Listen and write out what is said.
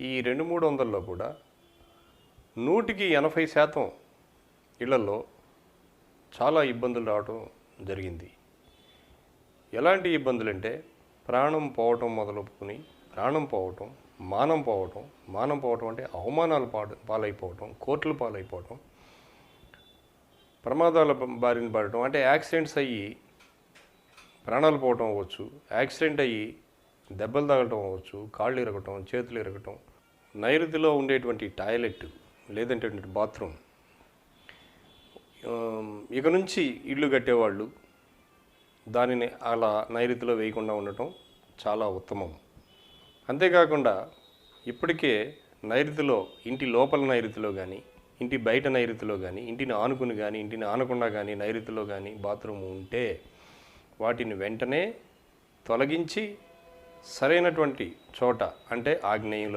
ఈ రెండు మూడు వందల్లో కూడా నూటికి ఎనభై శాతం ఇళ్ళలో చాలా ఇబ్బందులు రావటం జరిగింది. ఎలాంటి ఇబ్బందులు అంటే ప్రాణం పోవటం మొదలుపుకుని ప్రాణం పోవటం మానం పోవటం మానం పోవటం అంటే అవమానాలు పాడు పాలైపోవటం కోర్టులు పాలైపోవటం ప్రమాదాల బారిన పడటం అంటే యాక్సిడెంట్స్ అయ్యి ప్రాణాలు పోవటం అవ్వచ్చు యాక్సిడెంట్ అయ్యి దెబ్బలు తగలటం అవ్వచ్చు కాళ్ళు ఇరగటం చేతులు ఇరగటం నైరుతిలో ఉండేటువంటి టాయిలెట్ లేదంటే బాత్రూమ్. ఇక నుంచి ఇల్లు కట్టేవాళ్ళు దానిని అలా నైరుతిలో వేయకుండా ఉండటం చాలా ఉత్తమం. అంతేకాకుండా ఇప్పటికే నైరుతిలో ఇంటి లోపల నైరుతిలో కానీ ఇంటి బయట నైరుతిలో కానీ ఇంటిని ఆనుకుని కానీ ఇంటిని ఆనకుండా కానీ నైరుతిలో కానీ బాత్రూమ్ ఉంటే వాటిని వెంటనే తొలగించి సరైనటువంటి చోట అంటే ఆగ్నేయంలో